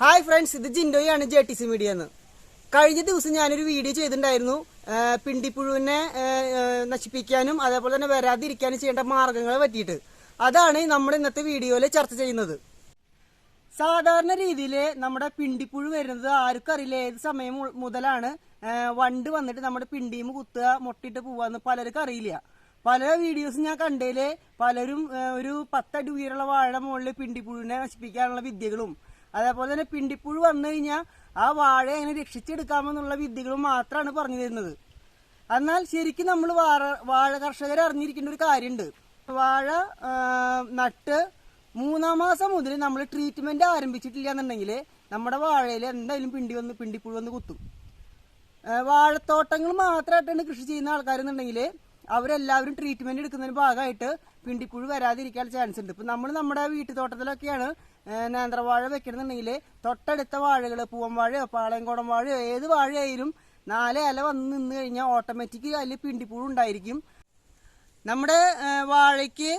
Hi friends ഇത് ജിൻഡോയാണ് J T C media എന്ന്. കഴിഞ്ഞ ദിവസം ഞാനൊരു വീഡിയോ ചെയ്തിട്ടുണ്ടായിരുന്നു. പിണ്ടിപ്പുഴുവിനെ നശിപ്പിക്കാനും അതേപോലെ തന്നെ വരാതിരിക്കാനും ചെയ്യേണ്ട മാർഗങ്ങളെ പറ്റിയിട്ട്. അതാണ് നമ്മൾ ഇന്നത്തെ വീഡിയോയിൽ ചർച്ച ചെയ്യുന്നത്. സാധാരണ രീതിയിൽ നമ്മുടെ പിണ്ടിപ്പുഴു വരുന്നത് ആർക്കും അറിയില്ല. ഏത് സമയം മുതലാണ് വണ്ട് വന്നിട്ട് നമ്മുടെ പിണ്ടിയും കുത്തുക മുട്ടിട്ട് പോവാന്ന് പലർക്കും അറിയില്ല. പല വീഡിയോസും ഞാൻ കണ്ടതിൽ പലരും ഒരു പത്തടി ഉയരമുള്ള വാഴ മുകളിൽ പിണ്ടിപ്പുഴുവിനെ നശിപ്പിക്കാനുള്ള വിദ്യകളും അതേപോലെ തന്നെ പിണ്ടിപ്പുഴു വന്നു കഴിഞ്ഞാൽ ആ വാഴയെ എങ്ങനെ രക്ഷിച്ചെടുക്കാമെന്നുള്ള വിദ്യകളും മാത്രമാണ് പറഞ്ഞു തരുന്നത്. എന്നാൽ ശരിക്കും നമ്മൾ വാഴ വാഴ കർഷകർ അറിഞ്ഞിരിക്കേണ്ട ഒരു കാര്യമുണ്ട്. വാഴ നട്ട് മൂന്നാം മാസം മുതൽ നമ്മൾ ട്രീറ്റ്മെന്റ് ആരംഭിച്ചിട്ടില്ല എന്നുണ്ടെങ്കിൽ നമ്മുടെ വാഴയിൽ എന്തായാലും പിണ്ടി വന്ന് പിണ്ടിപ്പുഴു വന്ന് കുത്തും. വാഴത്തോട്ടങ്ങൾ മാത്രമായിട്ടാണ് കൃഷി ചെയ്യുന്ന ആൾക്കാരെന്നുണ്ടെങ്കിൽ അവരെല്ലാവരും ട്രീറ്റ്മെന്റ് എടുക്കുന്നതിന് ഭാഗമായിട്ട് പിണ്ടിപ്പുഴു വരാതിരിക്കാൻ ചാൻസ് ഉണ്ട്. ഇപ്പൊ നമ്മൾ നമ്മുടെ വീട്ടുതോട്ടത്തിലൊക്കെയാണ് നേന്ത്രവാഴ വെക്കണമെന്നുണ്ടെങ്കിൽ തൊട്ടടുത്ത വാഴകൾ പൂവൻ വാഴയോ പാളയംകോടൻ വാഴയോ ഏത് വാഴയായാലും നാല് ഇല വന്ന് നിന്ന് കഴിഞ്ഞാൽ ഓട്ടോമാറ്റിക് അതിൽ പിണ്ടിപ്പുഴു ഉണ്ടായിരിക്കും. നമ്മുടെ വാഴയ്ക്ക്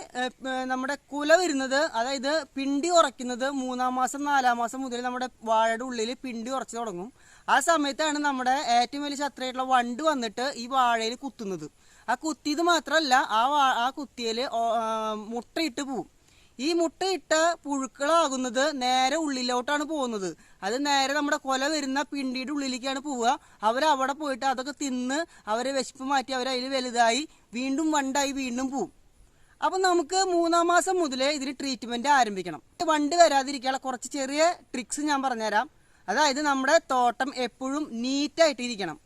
നമ്മുടെ കുല വരുന്നത് അതായത് പിണ്ടി ഉറയ്ക്കുന്നത് മൂന്നാം മാസം നാലാം മാസം മുതൽ നമ്മുടെ വാഴയുടെ ഉള്ളിൽ പിണ്ടി ഉറച്ചു തുടങ്ങും. ആ സമയത്താണ് നമ്മുടെ ഏറ്റവും വലിയ ശത്രുവായിട്ടുള്ള വണ്ട് വന്നിട്ട് ഈ വാഴയിൽ കുത്തുന്നത്. ആ കുത്തിയത് മാത്രമല്ല ആ ആ കുത്തിയൽ മുട്ടയിട്ട് പോവും. ഈ മുട്ടയിട്ട പുഴുക്കളാകുന്നത് നേരെ ഉള്ളിലോട്ടാണ് പോകുന്നത്. അത് നേരെ നമ്മുടെ കൊല വരുന്ന പിണ്ടിയുടെ ഉള്ളിലേക്കാണ് പോവുക. അവരവിടെ പോയിട്ട് അതൊക്കെ തിന്ന് അവരെ വിശപ്പ് മാറ്റി അവർ അതിൽ വലുതായി വീണ്ടും വണ്ടായി വീണ്ടും പോവും. അപ്പൊ നമുക്ക് മൂന്നാം മാസം മുതലേ ഇതിന് ട്രീറ്റ്മെന്റ് ആരംഭിക്കണം. വണ്ട് വരാതിരിക്കാനുള്ള കുറച്ച് ചെറിയ ട്രിക്സ് ഞാൻ പറഞ്ഞുതരാം. അതായത് നമ്മുടെ തോട്ടം എപ്പോഴും നീറ്റായിട്ട് ഇരിക്കണം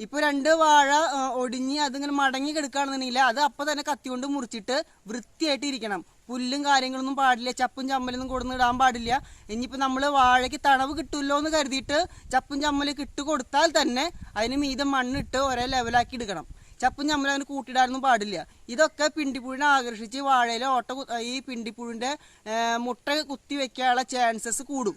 ഇപ്പൊ രണ്ട് വാഴ ഒടിഞ്ഞ് അതിങ്ങനെ മടങ്ങി കിടക്കുകയാണെന്നുണ്ടെങ്കിൽ അത് അപ്പൊ തന്നെ കത്തി കൊണ്ട് മുറിച്ചിട്ട് വൃത്തിയായിട്ട് ഇരിക്കണം. പുല്ലും കാര്യങ്ങളൊന്നും പാടില്ല ചപ്പും ചമ്മലൊന്നും കൊടുന്ന് ഇടാൻ പാടില്ല. ഇനിയിപ്പോ നമ്മൾ വാഴയ്ക്ക് തണവ് കിട്ടുമല്ലോ എന്ന് കരുതിയിട്ട് ചപ്പും ചമ്മലൊക്കെ ഇട്ട് കൊടുത്താൽ തന്നെ അതിന് മീതം മണ്ണിട്ട് ഒരേ ലെവലാക്കി എടുക്കണം. ചപ്പും ചമ്മലും അതിന് കൂട്ടിയിടാനൊന്നും പാടില്ല. ഇതൊക്കെ പിണ്ടിപ്പുഴിനെ ആകർഷിച്ച് വാഴയിലെ ഓട്ട ഈ പിണ്ടിപ്പുഴിന്റെ മുട്ട കുത്തി വെക്കാനുള്ള ചാൻസസ് കൂടും.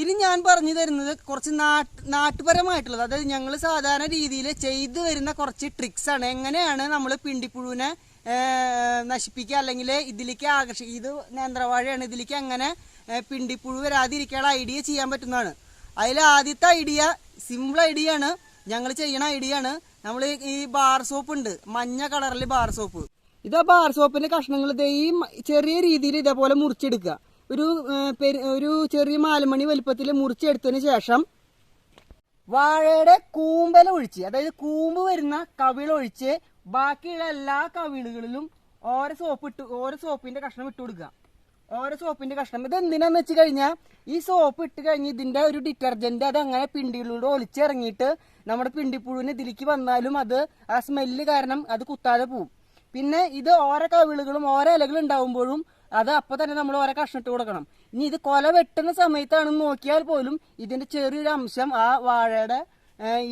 ഇനി ഞാൻ പറഞ്ഞു തരുന്നത് കുറച്ച് നാട്ട് നാട്ടുപരമായിട്ടുള്ളത്. അതായത് ഞങ്ങൾ സാധാരണ രീതിയിൽ ചെയ്തു വരുന്ന കുറച്ച് ട്രിക്സ് ആണ്. എങ്ങനെയാണ് നമ്മൾ പിണ്ടിപ്പുഴുവിനെ നശിപ്പിക്കുക അല്ലെങ്കിൽ ഇതിലേക്ക് ആകർഷിക്കുക ഇത് നേന്ത്രവാഴയാണ് ഇതിലേക്ക് എങ്ങനെ ഏർ, പിണ്ടിപ്പുഴു വരാതിരിക്കാനുള്ള ഐഡിയ ചെയ്യാൻ പറ്റുന്നതാണ്. അതിൽ ആദ്യത്തെ ഐഡിയ സിമ്പിൾ ഐഡിയ ആണ്. ഞങ്ങൾ ചെയ്യണ ഐഡിയ ആണ്. നമ്മൾ ഈ ബാർ സോപ്പ് ഉണ്ട്. മഞ്ഞ കളറിൽ ബാർ സോപ്പ് ഇതാ ബാർ സോപ്പിന്റെ കഷ്ണങ്ങൾ ഇതേ ഈ ചെറിയ രീതിയിൽ ഇതേപോലെ മുറിച്ചെടുക്കുക. ഒരു ഒരു ചെറിയ മാലമണി വലുപ്പത്തിൽ മുറിച്ചെടുത്തതിന് ശേഷം വാഴയുടെ കൂമ്പല ഒഴിച്ച് അതായത് കൂമ്പ് വരുന്ന കവിളൊഴിച്ച് ബാക്കിയുള്ള എല്ലാ കവിളുകളിലും ഓരോ സോപ്പ് ഇട്ട് ഓരോ സോപ്പിന്റെ കഷ്ണം ഇട്ട് കൊടുക്കുക. ഓരോ സോപ്പിന്റെ കഷ്ണം. ഇത് എന്തിനാന്ന് വെച്ച് കഴിഞ്ഞാൽ ഈ സോപ്പ് ഇട്ട് കഴിഞ്ഞ് ഇതിന്റെ ഒരു ഡിറ്റർജന്റ് അത് അങ്ങനെ പിണ്ടിയിലൂടെ ഒലിച്ചിറങ്ങിയിട്ട് നമ്മുടെ പിണ്ടിപ്പുഴുവിന് ഇതിലേക്ക് വന്നാലും അത് ആ സ്മെല്ല് കാരണം അത് കുത്താതെ പോവും. പിന്നെ ഇത് ഓരോ കവിളുകളും ഓരോ ഇലകളും ഉണ്ടാവുമ്പോഴും അത് അപ്പൊ തന്നെ നമ്മൾ ഓരോ കഷ്ണിട്ട് കൊടുക്കണം. ഇനി ഇത് കൊല വെട്ടുന്ന സമയത്താണ് നോക്കിയാൽ പോലും ഇതിന്റെ ചെറിയൊരു അംശം ആ വാഴയുടെ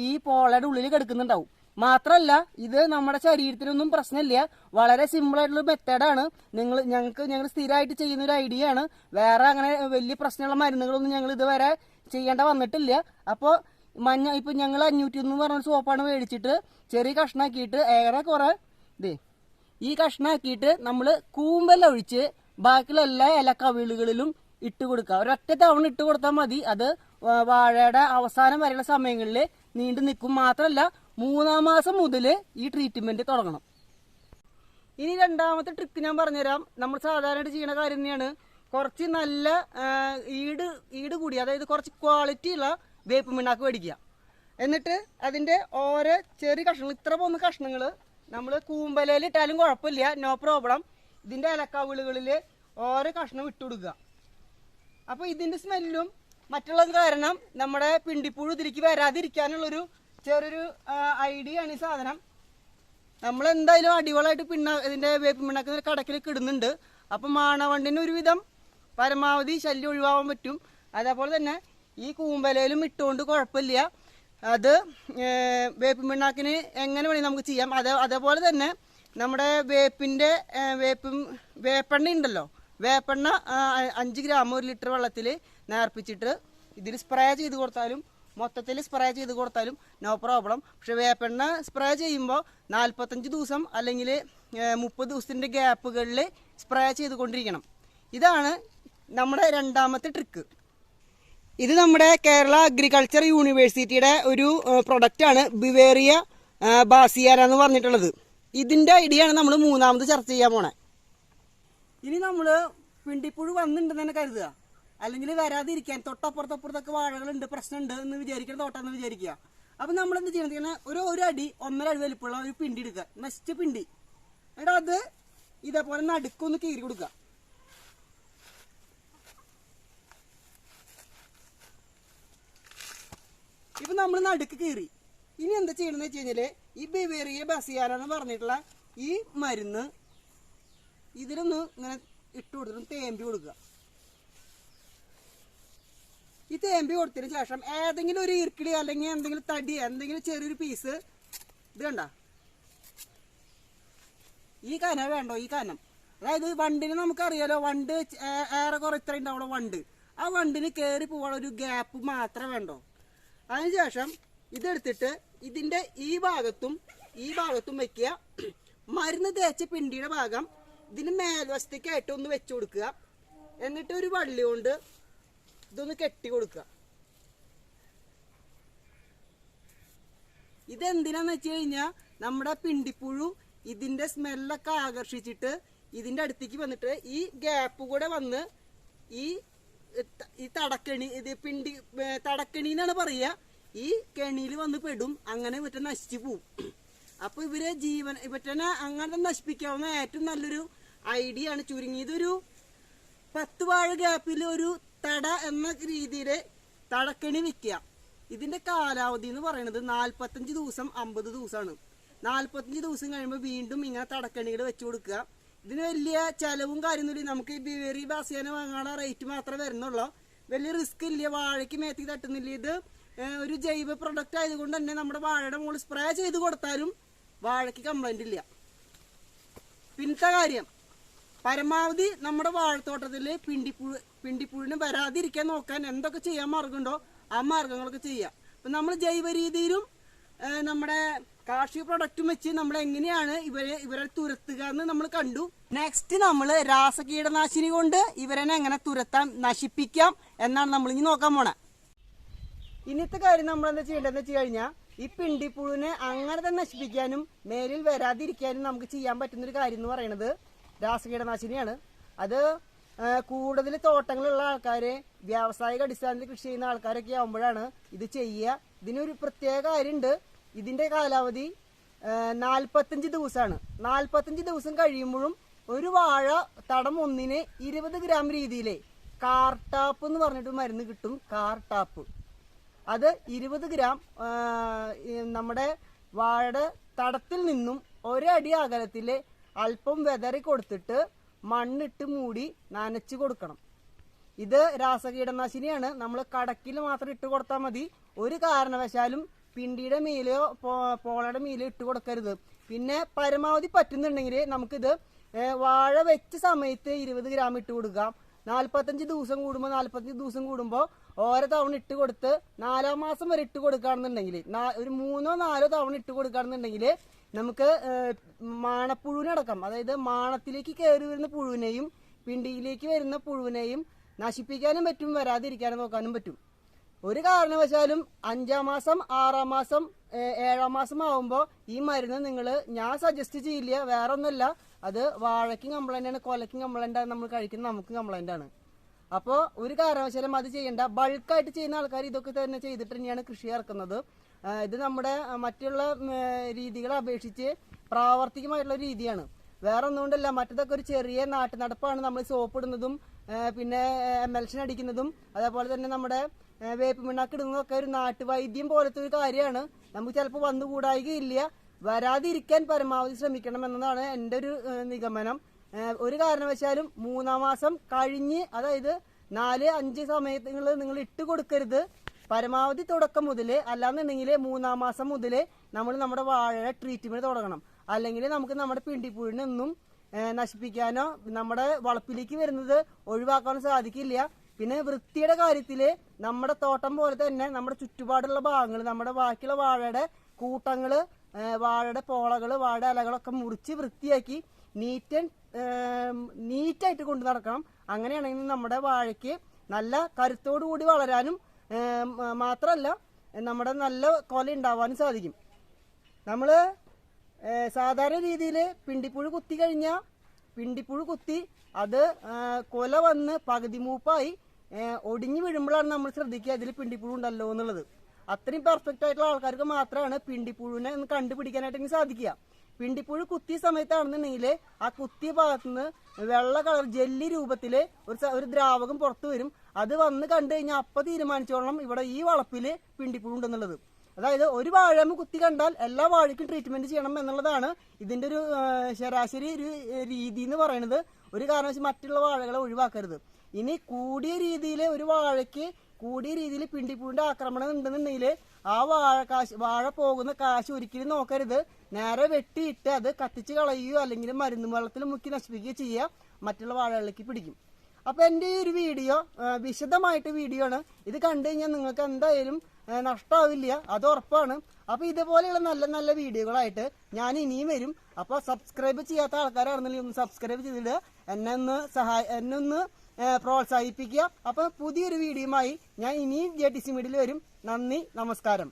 ഈ പോളയുടെ ഉള്ളിൽ കിടക്കുന്നുണ്ടാവും. മാത്രല്ല ഇത് നമ്മുടെ ശരീരത്തിനൊന്നും പ്രശ്നമില്ല. വളരെ സിമ്പിൾ ആയിട്ടുള്ള മെത്തേഡാണ് നിങ്ങൾ ഞങ്ങൾക്ക് ഞങ്ങൾ സ്ഥിരമായിട്ട് ചെയ്യുന്ന ഒരു ഐഡിയ ആണ്. വേറെ അങ്ങനെ വലിയ പ്രശ്നമുള്ള മരുന്നുകളൊന്നും ഞങ്ങൾ ഇതുവരെ ചെയ്യേണ്ട വന്നിട്ടില്ല. അപ്പോൾ മഞ്ഞ ഇപ്പൊ ഞങ്ങൾ അഞ്ഞൂറ്റി ഒന്ന് പറഞ്ഞ സോപ്പാണ് മേടിച്ചിട്ട് ചെറിയ കഷ്ണാക്കിയിട്ട് ഏറെ കുറേ ഇതേ ഈ കഷ്ണാക്കിയിട്ട് നമ്മൾ കൂമ്പല ഒഴിച്ച് ബാക്കിയുള്ള എല്ലാ ഇല കവിളുകളിലും ഇട്ട് കൊടുക്കുക. ഒരൊറ്റ തവണ ഇട്ട് കൊടുത്താൽ മതി. അത് വാഴയുടെ അവസാനം വരെയുള്ള സമയങ്ങളിൽ നീണ്ടു നിൽക്കും മാത്രമല്ല മൂന്നാം മാസം മുതൽ ഈ ട്രീറ്റ്മെന്റ് തുടങ്ങണം. ഇനി രണ്ടാമത്തെ ട്രിക്ക് ഞാൻ പറഞ്ഞുതരാം. നമ്മൾ സാധാരണയായിട്ട് ചെയ്യുന്ന കാര്യം തന്നെയാണ്. കുറച്ച് നല്ല ഈട് ഈട് കൂടി അതായത് കുറച്ച് ക്വാളിറ്റി ഉള്ള വേപ്പ് മിണ്ണാക്ക് മേടിക്കുക. എന്നിട്ട് അതിന്റെ ഓരോ ചെറിയ കഷ്ണങ്ങൾ ഇത്ര പോകുന്ന കഷ്ണങ്ങൾ നമ്മൾ കൂമ്പലയിൽ ഇട്ടാലും കുഴപ്പമില്ല. നോ പ്രോബ്ലം ഇതിന്റെ ഇലക്കവിളുകളിൽ ഓരോ കഷ്ണം ഇട്ടുകൊടുക്കുക. കൊടുക്കുക ഇതിന്റെ സ്മെല്ലും മറ്റുള്ള കാരണം നമ്മുടെ പിണ്ടിപ്പുഴു ഇതിലേക്ക് വരാതിരിക്കാനുള്ളൊരു ചെറിയൊരു ഐഡിയ ആണ് ഈ സാധനം. നമ്മൾ എന്തായാലും അടിപൊളിയായിട്ട് പിണ്ണ ഇതിന്റെ വേപ്പ് പിണ്ണാക്ക് കടക്കിലേക്ക് ഇടുന്നുണ്ട് അപ്പം മാണവണ്ടിന് ഒരുവിധം പരമാവധി ശല്യം ഒഴിവാകാൻ പറ്റും. അതേപോലെ തന്നെ ഈ കൂമ്പലയിലും ഇട്ടുകൊണ്ട് കുഴപ്പമില്ല. അത് വേപ്പ് പിണ്ണാക്കിന് എങ്ങനെ വേണമെങ്കിൽ നമുക്ക് ചെയ്യാം. അതേ അതേപോലെ തന്നെ നമ്മുടെ വേപ്പിന്റെ വേപ്പും വേപ്പെണ്ണ ഉണ്ടല്ലോ. വേപ്പെണ്ണ അഞ്ച് ഗ്രാം ഒരു ലിറ്റർ വെള്ളത്തിൽ നേർപ്പിച്ചിട്ട് ഇതിൽ സ്പ്രേ ചെയ്ത് കൊടുത്താലും മൊത്തത്തിൽ സ്പ്രേ ചെയ്ത് കൊടുത്താലും നോ പ്രോബ്ലം. പക്ഷെ വേപ്പെണ്ണ സ്പ്രേ ചെയ്യുമ്പോൾ നാൽപ്പത്തഞ്ച് ദിവസം അല്ലെങ്കിൽ മുപ്പത് ദിവസത്തിന്റെ ഗ്യാപ്പുകളിൽ സ്പ്രേ ചെയ്ത് കൊണ്ടിരിക്കണം. ഇതാണ് നമ്മുടെ രണ്ടാമത്തെ ട്രിക്ക്. ഇത് നമ്മുടെ കേരള അഗ്രികൾച്ചർ യൂണിവേഴ്സിറ്റിയുടെ ഒരു പ്രൊഡക്റ്റാണ് ബിവേറിയ ബാസിയാര എന്ന് പറഞ്ഞിട്ടുള്ളത്. ഇതിന്റെ ഐഡിയ ആണ് നമ്മൾ മൂന്നാമത് ചർച്ച ചെയ്യാൻ പോണേ. ഇനി നമ്മൾ പിണ്ടിപ്പുഴു വന്നിട്ടുണ്ടെന്ന് തന്നെ കരുതുക. അല്ലെങ്കിൽ വരാതിരിക്കാൻ തൊട്ടപ്പുറത്തപ്പുറത്തൊക്കെ വാഴകളുണ്ട് പ്രശ്നമുണ്ട് എന്ന് വിചാരിക്കണം തോട്ടാന്ന് വിചാരിക്കുക. അപ്പൊ നമ്മൾ എന്ത് ചെയ്യണം ഇങ്ങനെ ഒരു ഒരു അടി ഒന്നര അടി വലിപ്പമുള്ള ഒരു പിണ്ടി എടുക്കുക നശിച്ച പിണ്ടി. എന്നിട്ട് അത് ഇതേപോലെ നടുക്കൊന്ന് കീറി കൊടുക്കുക. ഇപ്പൊ നമ്മൾ നടുക്ക് കീറി. ഇനി എന്താ ചെയ്യണമെന്ന് വെച്ച് കഴിഞ്ഞാൽ ഈ ബിവേറിയ ബസിയാന എന്ന് പറഞ്ഞിട്ടുള്ള ഈ മരുന്ന് ഇതിലൊന്ന് ഇങ്ങനെ ഇട്ട് കൊടുത്തിട്ട് തേമ്പി കൊടുക്കുക. ഈ തേമ്പി കൊടുത്തതിന് ശേഷം ഏതെങ്കിലും ഒരു ഇർക്കിളി അല്ലെങ്കിൽ എന്തെങ്കിലും തടി എന്തെങ്കിലും ചെറിയൊരു പീസ് ഇത് കണ്ട? ഈ കന വേണ്ടോ? ഈ കനം. അതായത് വണ്ടിന് നമുക്കറിയാലോ വണ്ട് ഏറെ കുറെ ഇത്ര ഉണ്ടാവുള്ള വണ്ട്. ആ വണ്ടിന് കയറി പോകാനുള്ള ഒരു ഗ്യാപ്പ് മാത്രമേ വേണ്ടോ? അതിനുശേഷം ഇതെടുത്തിട്ട് ഇതിന്റെ ഈ ഭാഗത്തും ഈ ഭാഗത്തും വെക്കുക. മരുന്ന് തേച്ച പിണ്ടിയുടെ ഭാഗം ഇതിന് മേൽവശത്തേക്കായിട്ട് ഒന്ന് വെച്ചു കൊടുക്കുക. എന്നിട്ട് ഒരു വള്ളി കൊണ്ട് ഇതൊന്ന് കെട്ടി കൊടുക്കുക. ഇതെന്തിനാന്ന് വെച്ച് കഴിഞ്ഞാൽ നമ്മുടെ പിണ്ടിപ്പുഴു ഇതിന്റെ സ്മെല്ലൊക്കെ ആകർഷിച്ചിട്ട് ഇതിന്റെ അടുത്തേക്ക് വന്നിട്ട് ഈ ഗ്യാപ്പ് കൂടെ വന്ന് ഈ ഈ തടക്കണി ഇത് പിണ്ടി തടക്കണി എന്നാണ് പറയുക ഈ കെണിയിൽ വന്ന് പെടും അങ്ങനെ ഇവറ്റ നശിച്ചു പോവും. അപ്പൊ ഇവരെ ജീവൻ ഇവറ്റനെ അങ്ങനെ നശിപ്പിക്കാവുന്ന ഏറ്റവും നല്ലൊരു ഐഡിയ ആണ് ചുരുങ്ങിയതൊരു പത്ത് വാഴ ഗ്യാപ്പിൽ ഒരു തട എന്ന രീതിയിൽ തടക്കണി വിൽക്കുക ഇതിന്റെ കാലാവധി എന്ന് പറയുന്നത് നാൽപ്പത്തഞ്ച് ദിവസം അമ്പത് ദിവസമാണ്. നാൽപ്പത്തഞ്ച് ദിവസം കഴിയുമ്പോൾ വീണ്ടും ഇങ്ങനെ തടക്കണികൾ വെച്ചു കൊടുക്കുക. ഇതിന് വലിയ ചിലവും കാര്യമൊന്നുമില്ല നമുക്ക് ഈ ബിവേറി ബാസിയാന വാങ്ങാനുള്ള റേറ്റ് മാത്രമേ വരുന്നുള്ളൂ. വലിയ റിസ്ക് ഇല്ല. വാഴയ്ക്ക് മേത്തി തട്ടുന്നില്ല. ഇത് ഒരു ജൈവ പ്രൊഡക്റ്റ് ആയതുകൊണ്ട് തന്നെ നമ്മുടെ വാഴയുടെ മുകളിൽ സ്പ്രേ ചെയ്ത് കൊടുത്താലും വാഴയ്ക്ക് കംപ്ലൈന്റ് ഇല്ല. പിന്നത്തെ കാര്യം പരമാവധി നമ്മുടെ വാഴത്തോട്ടത്തിൽ പിണ്ടിപ്പുഴു പിണ്ടിപ്പുഴിന് വരാതിരിക്കാൻ നോക്കാൻ എന്തൊക്കെ ചെയ്യാൻ മാർഗമുണ്ടോ ആ മാർഗങ്ങളൊക്കെ ചെയ്യാം. അപ്പം നമ്മൾ ജൈവ രീതിയിലും നമ്മുടെ കാർഷിക പ്രൊഡക്റ്റും വെച്ച് നമ്മൾ എങ്ങനെയാണ് ഇവരെ ഇവരെ തുരത്തുക എന്ന് നമ്മൾ കണ്ടു. നെക്സ്റ്റ് നമ്മൾ രാസകീടനാശിനി കൊണ്ട് ഇവരെ എങ്ങനെ തുരത്താൻ നശിപ്പിക്കാം എന്നാണ് നമ്മൾ ഇനി നോക്കാൻ പോണേ. ഇന്നത്തെ കാര്യം നമ്മൾ എന്താ ചെയ്യേണ്ടതെന്ന് വെച്ച് കഴിഞ്ഞാൽ ഈ പിണ്ടിപ്പുഴുവിനെ അങ്ങനെ തന്നെ നശിപ്പിക്കാനും മേലിൽ വരാതിരിക്കാനും നമുക്ക് ചെയ്യാൻ പറ്റുന്നൊരു കാര്യം എന്ന് പറയുന്നത് രാസകീടനാശിനിയാണ് അത് കൂടുതൽ തോട്ടങ്ങളുള്ള ആൾക്കാരെ വ്യാവസായിക അടിസ്ഥാനത്തിൽ കൃഷി ചെയ്യുന്ന ആൾക്കാരൊക്കെ ആകുമ്പോഴാണ് ഇത് ചെയ്യുക. ഇതിനൊരു പ്രത്യേക കാര്യമുണ്ട് ഇതിന്റെ കാലാവധി നാൽപ്പത്തഞ്ച് ദിവസമാണ് നാൽപ്പത്തഞ്ച് ദിവസം കഴിയുമ്പോഴും ഒരു വാഴ തടം ഒന്നിന് ഇരുപത് ഗ്രാം രീതിയിലെ കാർട്ടാപ്പ് എന്ന് പറഞ്ഞിട്ട് മരുന്ന് കിട്ടും കാർട്ടാപ്പ്. അത് ഇരുപത് ഗ്രാം നമ്മുടെ വാഴയുടെ തടത്തിൽ നിന്നും ഒരടി അകലത്തിൽ അല്പം വെതറി കൊടുത്തിട്ട് മണ്ണിട്ട് മൂടി നനച്ചു കൊടുക്കണം. ഇത് രാസകീടനാശിനിയാണ്. നമ്മൾ കടക്കിൽ മാത്രം ഇട്ട് കൊടുത്താൽ മതി. ഒരു കാരണവശാലും പിണ്ടിയുടെ മീലോ പോളയുടെ മീലോ ഇട്ട് കൊടുക്കരുത്. പിന്നെ പരമാവധി പറ്റുന്നുണ്ടെങ്കിൽ നമുക്കിത് വാഴ വെച്ച സമയത്ത് ഇരുപത് ഗ്രാം ഇട്ട് കൊടുക്കാം നാൽപ്പത്തഞ്ച് ദിവസം കൂടുമ്പോൾ നാൽപ്പത്തഞ്ച് ദിവസം കൂടുമ്പോൾ ഓരോ തവണ ഇട്ട് കൊടുത്ത് നാലാം മാസം വരെ ഇട്ട് കൊടുക്കുകയാണെന്നുണ്ടെങ്കിൽ ഒരു മൂന്നോ നാലോ തവണ ഇട്ട് കൊടുക്കുകയാണെന്നുണ്ടെങ്കിൽ നമുക്ക് മാണപ്പുഴുവിനെ മാണപ്പുഴുവിനടക്കം അതായത് മാണത്തിലേക്ക് കയറി വരുന്ന പുഴുവിനെയും പിണ്ടിയിലേക്ക് വരുന്ന പുഴുവിനെയും നശിപ്പിക്കാനും പറ്റും വരാതിരിക്കാനും നോക്കാനും പറ്റും. ഒരു കാരണവശാലും അഞ്ചാം മാസം ആറാം മാസം ഏഴാം മാസം ആവുമ്പോൾ ഈ മരുന്ന് നിങ്ങൾ ഞാൻ സജസ്റ്റ് ചെയ്യില്ല വേറെ ഒന്നുമല്ല അത് വാഴയ്ക്കും കംപ്ലൈന്റ് ആണ് കൊലയ്ക്കും കംപ്ലൈന്റ് ആണ് നമ്മൾ കഴിക്കുന്ന നമുക്ക് കംപ്ലൈന്റ് ആണ്. അപ്പോൾ ഒരു കാരണവശാലും അത് ചെയ്യേണ്ട. ബൾക്കായിട്ട് ചെയ്യുന്ന ആൾക്കാർ ഇതൊക്കെ തന്നെ ചെയ്തിട്ട് തന്നെയാണ് കൃഷി ഇറക്കുന്നത്. ഇത് നമ്മുടെ മറ്റുള്ള രീതികളെ അപേക്ഷിച്ച് പ്രാവർത്തികമായിട്ടുള്ള രീതിയാണ്. വേറെ ഒന്നുകൊണ്ടല്ല മറ്റതൊക്കെ ഒരു ചെറിയ നാട്ടു നടപ്പാണ് നമ്മൾ സോപ്പ് ഇടുന്നതും പിന്നെ എമൽഷൻ അടിക്കുന്നതും അതേപോലെ തന്നെ നമ്മുടെ വേപ്പ് മിണ്ണാക്ക് ഇടുന്നതൊക്കെ ഒരു നാട്ടുവൈദ്യം പോലത്തെ ഒരു കാര്യമാണ്. നമുക്ക് ചിലപ്പോൾ വന്നുകൂടായികയില്ല വരാതിരിക്കാൻ പരമാവധി ശ്രമിക്കണം എന്നതാണ് എന്റെ ഒരു നിഗമനം. ഒരു കാരണവശാലും മൂന്നാം മാസം കഴിഞ്ഞ് അതായത് നാല് അഞ്ച് സമയത്തുകൾ നിങ്ങൾ ഇട്ട് കൊടുക്കരുത്. പരമാവധി തുടക്കം മുതൽ അല്ലാന്നുണ്ടെങ്കിൽ മൂന്നാം മാസം മുതൽ നമ്മൾ നമ്മുടെ വാഴ ട്രീറ്റ്മെന്റ് തുടങ്ങണം. അല്ലെങ്കിൽ നമുക്ക് നമ്മുടെ പിണ്ടിപ്പുഴിനൊന്നും നശിപ്പിക്കാനോ നമ്മുടെ വളപ്പിലേക്ക് വരുന്നത് ഒഴിവാക്കാനോ സാധിക്കില്ല. പിന്നെ വൃത്തിയുടെ കാര്യത്തിൽ നമ്മുടെ തോട്ടം പോലെ തന്നെ നമ്മുടെ ചുറ്റുപാടുള്ള ഭാഗങ്ങൾ നമ്മുടെ ബാക്കിയുള്ള വാഴയുടെ കൂട്ടങ്ങൾ വാഴയുടെ പോളകൾ വാഴ ഇലകളൊക്കെ മുറിച്ച് വൃത്തിയാക്കി നീറ്റ് നീറ്റായിട്ട് കൊണ്ടു നടക്കണം. അങ്ങനെയാണെങ്കിൽ നമ്മുടെ വാഴയ്ക്ക് നല്ല കരുത്തോടു കൂടി വളരാനും മാത്രമല്ല നമ്മുടെ നല്ല കൊല ഉണ്ടാവാനും സാധിക്കും. നമ്മൾ സാധാരണ രീതിയിൽ പിണ്ടിപ്പുഴു കുത്തി കഴിഞ്ഞാൽ പിണ്ടിപ്പുഴു കുത്തി അത് കൊല വന്ന് പകുതി മൂപ്പായി ഒടിഞ്ഞു വീഴുമ്പോഴാണ് നമ്മൾ ശ്രദ്ധിക്കുക അതിൽ പിണ്ടിപ്പുഴു ഉണ്ടല്ലോ എന്നുള്ളത്. അത്രയും പെർഫെക്റ്റ് ആയിട്ടുള്ള ആൾക്കാർക്ക് മാത്രമാണ് പിണ്ടിപ്പുഴുവിനെ കണ്ടുപിടിക്കാനായിട്ട് സാധിക്കുക. പിണ്ടിപ്പുഴു കുത്തിയ സമയത്താണെന്നുണ്ടെങ്കിൽ ആ കുത്തിയ ഭാഗത്തുനിന്ന് വെള്ള കളർ ജെല്ലി രൂപത്തിൽ ഒരു ഒരു ദ്രാവകം പുറത്തു വരും. അത് വന്ന് കണ്ടു കഴിഞ്ഞാൽ അപ്പം തീരുമാനിച്ചോളണം ഇവിടെ ഈ വളപ്പിൽ പിണ്ടിപ്പുഴു ഉണ്ടെന്നുള്ളത്. അതായത് ഒരു വാഴമ്മ കുത്തി കണ്ടാൽ എല്ലാ വാഴയ്ക്കും ട്രീറ്റ്മെന്റ് ചെയ്യണം എന്നുള്ളതാണ് ഇതിന്റെ ഒരു ശരാശരി ഒരു രീതി എന്ന് പറയുന്നത്. ഒരു കാരണവശാൽ മറ്റുള്ള വാഴകളെ ഒഴിവാക്കരുത്. ഇനി കൂടിയ രീതിയിൽ ഒരു വാഴയ്ക്ക് കൂടിയ രീതിയിൽ പിണ്ടിപ്പൂവിന്റെ ആക്രമണം ഉണ്ടെന്നുണ്ടെങ്കിൽ ആ വാഴ കാശ് വാഴ പോകുന്ന കാശ് ഒരിക്കലും നോക്കരുത്. നേരെ വെട്ടിയിട്ട് അത് കത്തിച്ച് കളയുകയോ അല്ലെങ്കിൽ മരുന്ന് വെള്ളത്തിൽ മുക്കി നശിപ്പിക്കുകയോ ചെയ്യുക മറ്റുള്ള വാഴകളിലേക്ക് പിടിക്കും. അപ്പൊ എന്റെ ഈ ഒരു വീഡിയോ വിശദമായിട്ട് വീഡിയോ ആണ്. ഇത് കണ്ടു കഴിഞ്ഞാൽ നിങ്ങൾക്ക് എന്തായാലും ആ, നഷ്ടാവില്ല. അത് ഉറപ്പാണ്. അപ്പൊ ഇതുപോലെയുള്ള നല്ല നല്ല വീഡിയോകളായിട്ട് ഞാൻ ഇനിയും വരും. അപ്പൊ സബ്സ്ക്രൈബ് ചെയ്യാത്ത ആൾക്കാരാണെന്നുണ്ടെങ്കിൽ ഒന്ന് സബ്സ്ക്രൈബ് ചെയ്തിട്ട് എന്നെ ഒന്ന് സഹായ എന്നെ ഒന്ന് പ്രോത്സാഹിപ്പിക്കുക. അപ്പൊ പുതിയൊരു വീഡിയോയുമായി ഞാൻ ഇനിയും ജെ ടി സി മീഡിയയിൽ വരും. നന്ദി നമസ്കാരം.